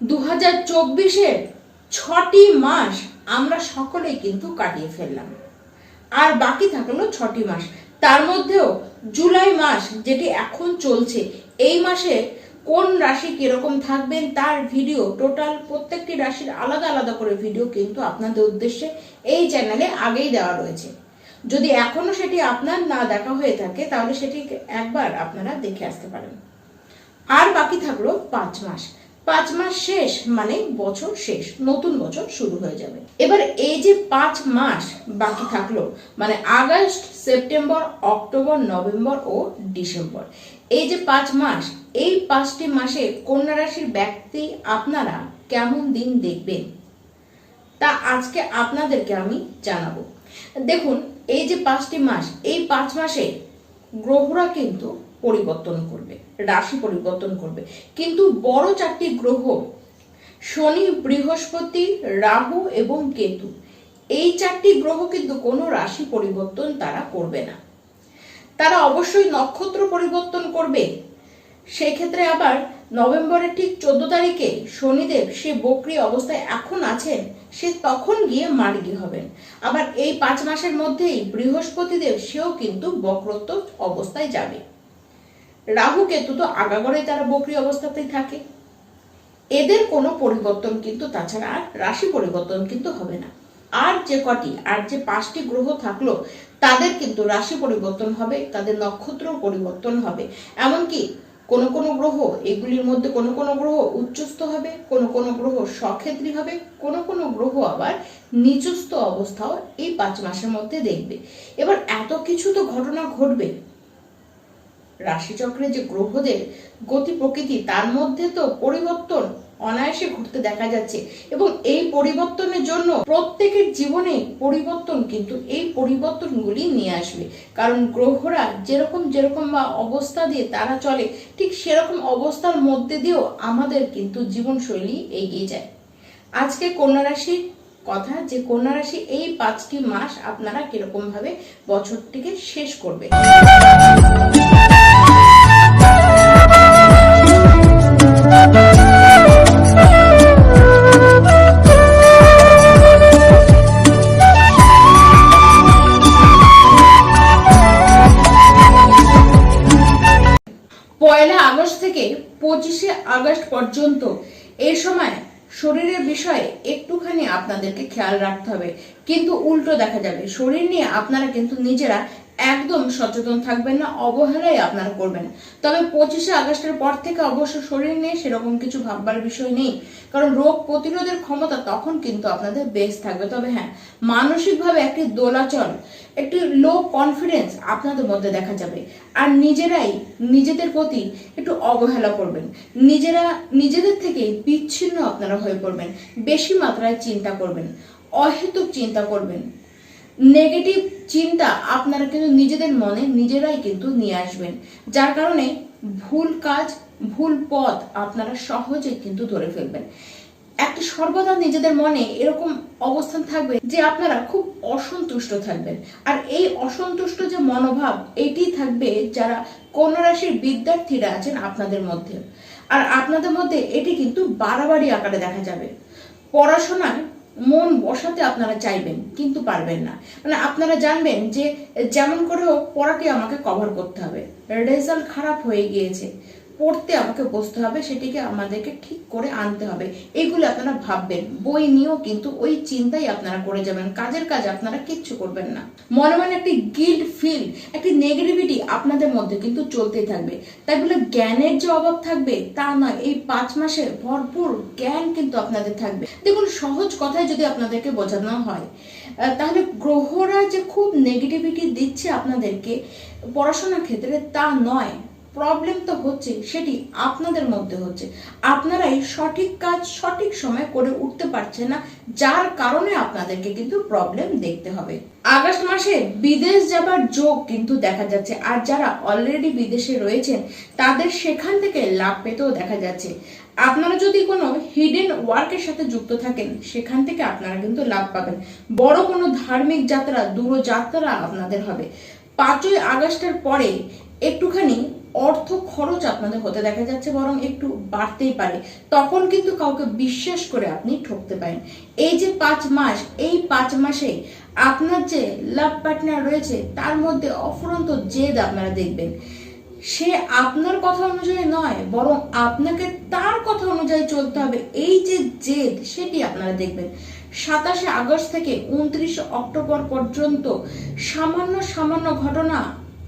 দু হাজার চব্বিশের ছটি মাস আমরা সকলেই কিন্তু কাটিয়ে ফেললাম। আর বাকি থাকল ছটি মাস। তার মধ্যেও জুলাই মাস যেটি এখন চলছে, এই মাসে কোন রাশি কীরকম থাকবেন তার ভিডিও, টোটাল প্রত্যেকটি রাশির আলাদা আলাদা করে ভিডিও কিন্তু আপনাদের উদ্দেশ্যে এই চ্যানেলে আগেই দেওয়া রয়েছে। যদি এখনও সেটি আপনার না দেখা হয়ে থাকে, তাহলে সেটি একবার আপনারা দেখে আসতে পারেন। আর বাকি থাকল পাঁচ মাস। পাঁচ মাস শেষ মানে বছর শেষ, নতুন বছর শুরু হয়ে যাবে। এবার এই যে পাঁচ মাস বাকি থাকল মানে আগস্ট, সেপ্টেম্বর, অক্টোবর, নভেম্বর ও ডিসেম্বর, এই যে পাঁচ মাস, এই পাঁচটি মাসে কন্যা রাশির ব্যক্তি আপনারা কেমন দিন দেখবেন? তা আজকে আপনাদেরকে আমি জানাব। দেখুন, এই যে পাঁচটি মাস, এই পাঁচ মাসে গ্রহরা কিন্তু পরিবর্তন করবে, রাশি পরিবর্তন করবে। কিন্তু বড় চারটি গ্রহ, শনি, বৃহস্পতি, রাহু এবং কেতু, এই চারটি গ্রহ কিন্তু কোনো রাশি পরিবর্তন তারা করবে না। তারা অবশ্যই নক্ষত্র পরিবর্তন করবে। সেই ক্ষেত্রে আবার নভেম্বরের ঠিক চোদ্দ তারিখে শনিদেব সে বক্রি অবস্থায় এখন আছেন, সে তখন গিয়ে মার্গী হবেন। আবার এই পাঁচ মাসের মধ্যেই বৃহস্পতিদেব সেও কিন্তু বক্রত্ব অবস্থায় যাবে। রাহু কেতু তো আগাগরে তারা বক্রি অবস্থাতেই থাকে। এদের কোনো পরিবর্তন কিন্তু তাছাড়া আর রাশি পরিবর্তন কিন্তু হবে না। আর যে কটি, আর যে পাঁচটি গ্রহ থাকল, তাদের কিন্তু রাশি পরিবর্তন হবে, তাদের নক্ষত্র পরিবর্তন হবে। এমনকি কোন কোন গ্রহ, এগুলির মধ্যে কোন কোন গ্রহ উচ্চস্থ হবে, কোন কোন গ্রহ সক্ষেত্রী হবে, কোন কোন গ্রহ আবার নিচস্থ অবস্থাও এই পাঁচ মাসের মধ্যে দেখবে। এবার এত কিছু তো ঘটনা ঘটবে রাশিচক্রে যে গ্রহদের গতি প্রকৃতি, তার মধ্যে তো পরিবর্তন অনায়াসে ঘটতে দেখা যাচ্ছে। এবং এই পরিবর্তনের জন্য প্রত্যেকের জীবনে পরিবর্তন কিন্তু এই পরিবর্তনগুলি নিয়ে আসবে। কারণ গ্রহরা যেরকম যেরকম বা অবস্থা দিয়ে তারা চলে, ঠিক সেরকম অবস্থার মধ্যে দিয়েও আমাদের কিন্তু জীবনশৈলী এগিয়ে যায়। আজকে কন্যা কথা, যে কন্যা রাশি এই পাঁচটি মাস আপনারা কীরকম ভাবে বছরটিকে শেষ করবে। পর্যন্ত। এই সময় শরীরের বিষয়ে একটুখানি আপনাদেরকে খেয়াল রাখতে হবে। কিন্তু উল্টো দেখা যাবে, শরীর নিয়ে আপনারা কিন্তু নিজেরা একদম সচেতন থাকবেন না, অবহেলাই আপনারা করবেন। তবে পঁচিশে আগস্টের পর থেকে অবশ্য শরীর নিয়ে সেরকম কিছু ভাববার বিষয় নেই। কারণ রোগ প্রতিরোধের ক্ষমতা তখন কিন্তু আপনাদের বেশ থাকবে। তবে হ্যাঁ মানসিকভাবে একটি দোলাচল, একটি লো কনফিডেন্স আপনাদের মধ্যে দেখা যাবে। আর নিজেরাই নিজেদের প্রতি একটু অবহেলা করবেন। নিজেরা, নিজেদের থেকে বিচ্ছিন্ন আপনারা হয়ে পড়বেন। বেশি মাত্রায় চিন্তা করবেন। অহেতুক চিন্তা করবেন। নেগেটিভ চিন্তা আপনারা কিন্তু নিজেদের মনে নিজেরাই কিন্তু নিয়ে আসবেন। যার কারণে ভুল কাজ, ভুল পথ আপনারা সহজে কিন্তু ধরে ফেলবেন। একটা সর্বদা নিজেদের মনে এরকম অবস্থান থাকবে যে আপনারা খুব অসন্তুষ্ট থাকবেন। আর এই অসন্তুষ্ট যে মনোভাব, এটি থাকবে যারা কন্যা রাশির বিদ্যার্থীরা আছেন আপনাদের মধ্যে। আর আপনাদের মধ্যে এটি কিন্তু বাড়াবাড়ি আকারে দেখা যাবে। পড়াশোনায় মন বসাতে আপনারা চাইবেন, কিন্তু পারবেন না। মানে আপনারা জানবেন যে, যেমন করে হোক পড়াটি আমাকে কভার করতে হবে। রেজাল্ট খারাপ হয়ে গিয়েছে। পড়তে আমাকে বসতে হবে, সেটিকে আমাদেরকে ঠিক করে আনতে হবে। এগুলো আপনারা ভাববেন। বই নিয়েও কিন্তু ওই চিন্তাই আপনারা করে যাবেন। কাজের কাজ আপনারা কিচ্ছু করবেন না। মনে মনে একটি গিল্ড ফিল একটি নেগেটিভিটি আপনাদের মধ্যে কিন্তু চলতেই থাকবে। তাই বলে জ্ঞানের যে অভাব থাকবে, তা নয়। এই পাঁচ মাসে ভরপুর জ্ঞান কিন্তু আপনাদের থাকবে। দেখুন, সহজ কথায় যদি আপনাদেরকে বোঝানো হয় তাহলে গ্রহরা যে খুব নেগেটিভিটি দিচ্ছে আপনাদেরকে পড়াশোনার ক্ষেত্রে তা নয়। প্রবলেম তো হচ্ছে সেটি আপনাদের মধ্যে হচ্ছে। আপনারাই সঠিক কাজ সঠিক সময় করে উঠতে পারছেন না, যার কারণে আপনাদেরকে কিন্তু প্রবলেম দেখতে হবে। আগস্ট মাসে বিদেশ যাবার যোগ কিন্তু দেখা যাচ্ছে, আর যারা অলরেডি বিদেশে রয়েছেন, তাদের সেখান থেকে লাভ পেতেও দেখা যাচ্ছে। আপনারা যদি কোনো হিডেন ওয়ার্কের সাথে যুক্ত থাকেন, সেখান থেকে আপনারা কিন্তু লাভ পাবেন। বড় কোনো ধার্মিক যাত্রা, দূরযাত্রা আপনাদের হবে। পাঁচই আগস্টের পরে একটুখানি অর্থ খরচ আপনাদের হতে দেখা যাচ্ছে বরং একটু বাড়তেই পারে। তখন কিন্তু কাউকে বিশ্বাস করে আপনি ঠকতে পারেন। এই যে পাঁচ মাস, এই পাঁচ মাসে আপনার যে লাভ পার্টনার রয়েছে, তার মধ্যে অফুরন্ত জেদ আপনারা দেখবেন। সে আপনার কথা অনুযায়ী নয়, বরং আপনাকে তার কথা অনুযায়ী চলতে হবে। এই যে জেদ, সেটি আপনারা দেখবেন। সাতাশে আগস্ট থেকে উনত্রিশে অক্টোবর পর্যন্ত সামান্য সামান্য ঘটনা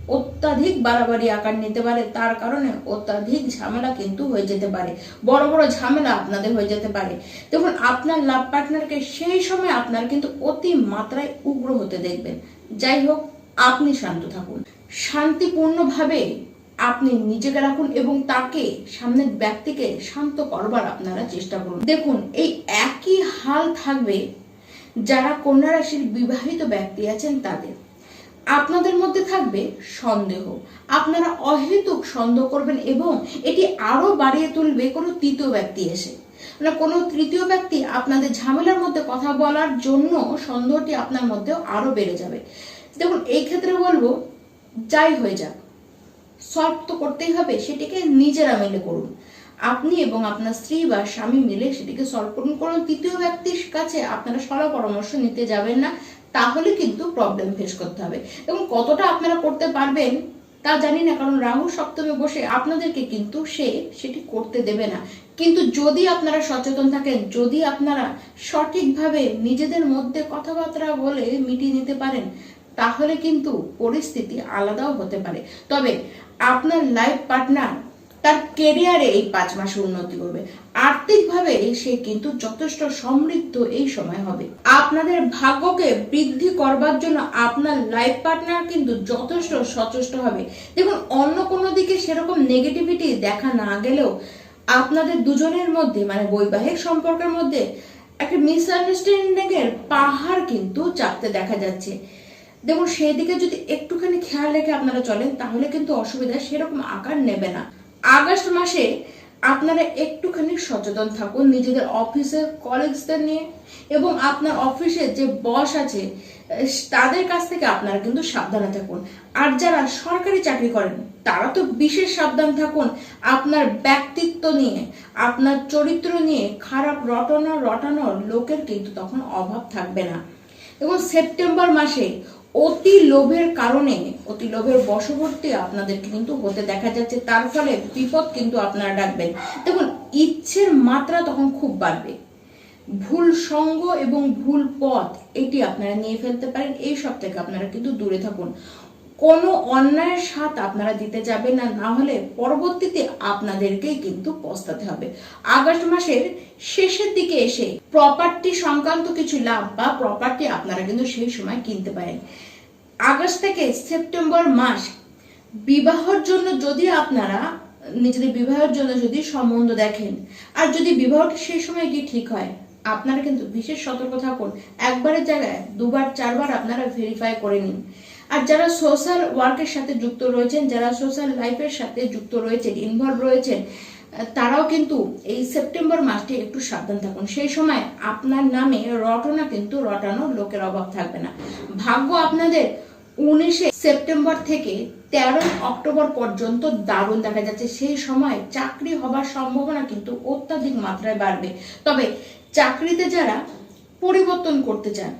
অত্যাধিক বাড়াবাড়ি আকার নিতে পারে, তার কারণে অত্যাধিক ঝামেলা কিন্তু হয়ে যেতে পারে। বড় বড় ঝামেলা আপনাদের হয়ে যেতে পারে। দেখুন, আপনার লাভ পার্টনারকে সেই সময় আপনার কিন্তু অতি মাত্রায় উগ্র হতে দেখবেন। যাই হোক, আপনি শান্ত থাকুন। শান্তিপূর্ণভাবে আপনি নিজেকে রাখুন এবং তাকে সামনের ব্যক্তিকে শান্ত করবার আপনারা চেষ্টা করুন। দেখুন, এই একই হাল থাকবে যারা কন্যা রাশির বিবাহিত ব্যক্তি আছেন তাদের। আপনাদের মধ্যে থাকবে সন্দেহ। আপনারা অহেতুক সন্দেহ করবেন এবং এটি আরও বাড়িয়ে তুলবে কোনো তৃতীয় ব্যক্তি এসে। মানে কোনো তৃতীয় ব্যক্তি আপনাদের ঝামেলার মধ্যে কথা বলার জন্য সন্দেহটি আপনার মধ্যেও আরও বেড়ে যাবে। দেখুন, এই ক্ষেত্রে বলব, যাই হয়ে যাক সলভ তো করতেই হবে, সেটিকে নিজেরা মিলে করুন। আপনি এবং আপনার স্ত্রী বা স্বামী মিলে সেটিকে সলভ করুন। কোনো তৃতীয় ব্যক্তির কাছে আপনারা সলা পরামর্শ নিতে যাবেন না। তাহলে কিন্তু প্রবলেম ফেস করতে হবে। এবং কতটা আপনারা করতে পারবেন, তা জানি না, কারণ রাহু সপ্তমে বসে আপনাদেরকে কিন্তু সে সেটি করতে দেবে না। কিন্তু যদি আপনারা সচেতন থাকেন, যদি আপনারা সঠিকভাবে নিজেদের মধ্যে কথাবার্তা বলে মিটিয়ে নিতে পারেন, তাহলে কিন্তু পরিস্থিতি আলাদাও হতে পারে। তবে আপনার লাইফ পার্টনার তার কেরিয়ারে এই পাঁচ মাসে উন্নতি করবে। আর্থিকভাবে সে কিন্তু যথেষ্ট সমৃদ্ধ এই সময় হবে। আপনাদের ভাগ্যকে বৃদ্ধি করবার জন্য আপনার লাইফ পার্টনার কিন্তু যথেষ্ট সচেষ্ট হবে। দেখুন, অন্য কোনো দিকে সেরকম নেগেটিভিটি দেখা না গেলেও আপনাদের দুজনের মধ্যে মানে বৈবাহিক সম্পর্কের মধ্যে একটা মিসআন্ডারস্ট্যান্ডিং এর পাহাড় কিন্তু চাপতে দেখা যাচ্ছে। দেখুন সেই দিকে যদি একটুখানি খেয়াল রেখে আপনারা চলেন, তাহলে কিন্তু অসুবিধা সেরকম আকার নেবে না। আগস্ট মাসে আপনারা একটুখানি সচেতন থাকুন নিজেদের অফিসের কলিগসদের নিয়ে এবং আপনার অফিসে যে বস আছে তাদের কাছ থেকে আপনারা কিন্তু সাবধানে থাকুন। আর যারা সরকারি চাকরি করেন, তারা তো বিশেষ সাবধান থাকুন আপনার ব্যক্তিত্ব নিয়ে, আপনার চরিত্র নিয়ে খারাপ রটানো রটানোর লোকের কিন্তু তখন অভাব থাকবে না। এবং সেপ্টেম্বর মাসে অতি লোভের কারণে, অতি লোভের বশবর্তী আপনাদেরকে কিন্তু হতে দেখা যাচ্ছে। তার ফলে বিপদ কিন্তু আপনারা ডাকবেন। দেখুন, ইচ্ছের মাত্রা তখন খুব বাড়বে। ভুল সঙ্গ এবং ভুল পথ, এটি আপনারা নিয়ে ফেলতে পারেন। এই সব থেকে আপনারা কিন্তু দূরে থাকুন। কোনো অন্যায়ের স্বাদ আপনারা দিতে যাবেন না না হলে পরবর্তীতে আপনাদেরকেই কিন্তু পস্তাতে হবে। আগস্ট মাসের শেষের দিকে এসে প্রপার্টি সংক্রান্ত কিছু লাভ বা প্রপার্টি আপনারা কিন্তু সেই সময় কিনতে পারেন। আগস্ট থেকে সেপ্টেম্বর মাস বিবাহর জন্য যদি আপনারা, নিজেদের বিবাহের জন্য যদি সম্বন্ধ দেখেন, আর যদি বিবাহটি সেই সময় গিয়ে ঠিক হয়, আপনারা কিন্তু বিশেষ সতর্ক থাকুন। একবারের জায়গায় দুবার, চারবার আপনারা ভেরিফাই করে নিন। আর যারা সোশ্যাল ওয়ার্কের সাথে যুক্ত রয়েছেন, যারা সোশ্যাল লাইফের সাথে যুক্ত রয়েছেন ইনভলভ রয়েছেন তারাও কিন্তু এই সেপ্টেম্বর মাসটি একটু সাবধান থাকুন। সেই সময় আপনার নামে রটনা কিন্তু রটানো লোকের অভাব থাকবে না। ভাগ্য আপনাদের উনিশে সেপ্টেম্বর থেকে তেরো অক্টোবর পর্যন্ত দারুণ দেখা যাচ্ছে। সেই সময় চাকরি হবার সম্ভাবনা কিন্তু অত্যাধিক মাত্রায় বাড়বে। তবে চাকরিতে যারা পরিবর্তন করতে চান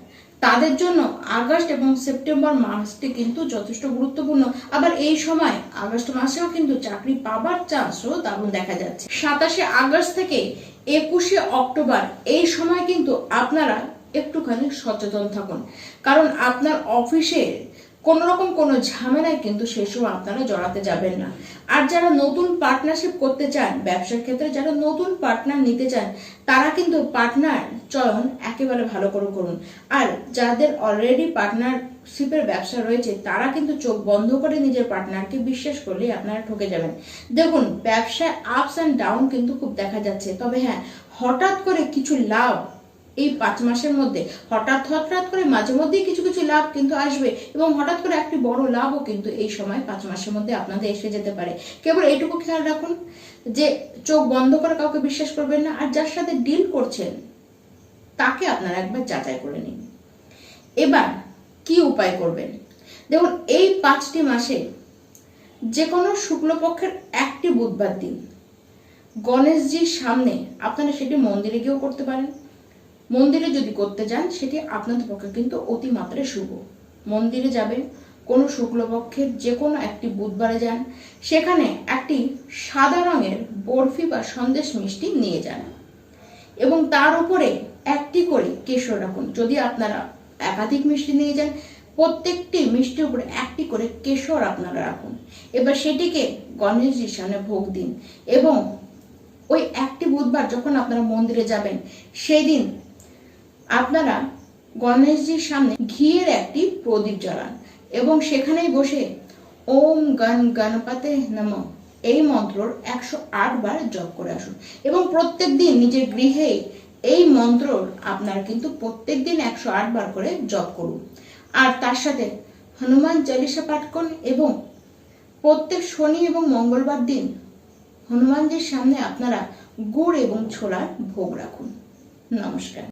তাদের জন্য আগস্ট এবং সেপ্টেম্বর মাসটি কিন্তু যথেষ্ট গুরুত্বপূর্ণ। আবার এই সময় আগস্ট মাসেও কিন্তু চাকরি পাবার চান্সও দারুণ দেখা যাচ্ছে। সাতাশে আগস্ট থেকে একুশে অক্টোবর এই সময় কিন্তু আপনারা একটুখানি সচেতন থাকুন। কারণ আপনার অফিসে কোন রকম কোনো ঝামেলায় কিন্তু সেই সময় আপনারা জড়াতে যাবেন না। আর যারা নতুন পার্টনারশিপ করতে চান, ব্যবসার ক্ষেত্রে যারা নতুন পার্টনার নিতে চান, তারা কিন্তু পার্টনার চয়ন একেবারে ভালো করে করুন। আর যাদের অলরেডি পার্টনারশিপের ব্যবসা রয়েছে, তারা কিন্তু চোখ বন্ধ করে নিজের পার্টনারকে বিশ্বাস করলেই আপনারা ঠকে যাবেন। দেখুন, ব্যবসায় আপস অ্যান্ড ডাউন কিন্তু খুব দেখা যাচ্ছে। তবে হ্যাঁ হঠাৎ করে কিছু লাভ এই পাঁচ মাসের মধ্যে হঠাৎ হঠাৎ করে মাঝে মধ্যেই কিছু কিছু লাভ কিন্তু আসবে এবং হঠাৎ করে একটি বড় লাভও কিন্তু এই সময় পাঁচ মাসের মধ্যে আপনাদের এসে যেতে পারে। কেবল এইটুকু খেয়াল রাখুন যে চোখ বন্ধ করে কাউকে বিশ্বাস করবেন না আর যার সাথে ডিল করছেন, তাকে আপনারা একবার যাচাই করে নিন। এবার কি উপায় করবেন? দেখুন, এই পাঁচটি মাসে যে কোনো শুক্লপক্ষের একটি বুধবার দিন গণেশজির সামনে আপনারা সেটি মন্দিরে গিয়েও করতে পারেন। মন্দিরে যদি করতে যান, সেটি আপনাদের পক্ষে কিন্তু অতিমাত্রায় শুভ। মন্দিরে যাবেন, কোনো শুক্লপক্ষের যে কোনো একটি বুধবারে যান, সেখানে একটি সাদা রঙের বরফি বা সন্দেশ মিষ্টি নিয়ে যান। এবং তার উপরে একটি করে কেশর রাখুন। যদি আপনারা একাধিক মিষ্টি নিয়ে যান, প্রত্যেকটি মিষ্টির উপরে একটি করে কেশর আপনারা রাখুন। এবার সেটিকে গণেশজির সামনে ভোগ দিন এবং ওই একটি বুধবার যখন আপনারা মন্দিরে যাবেন সেই দিন আপনারা গণেশজির সামনে ঘিয়ের একটি প্রদীপ জ্বালান এবং সেখানেই বসে ওম গণ গণপতে নম এই মন্ত্রর একশো আট বার জপ করে আসুন। এবং প্রত্যেক দিন নিজের গৃহে এই মন্ত্রর আপনারা কিন্তু প্রত্যেক দিন একশো আট বার করে জপ করুন। আর তার সাথে হনুমান চালিসা পাঠ করুন এবং প্রত্যেক শনি এবং মঙ্গলবার দিন হনুমানজির সামনে আপনারা গুড় এবং ছোলার ভোগ রাখুন। নমস্কার।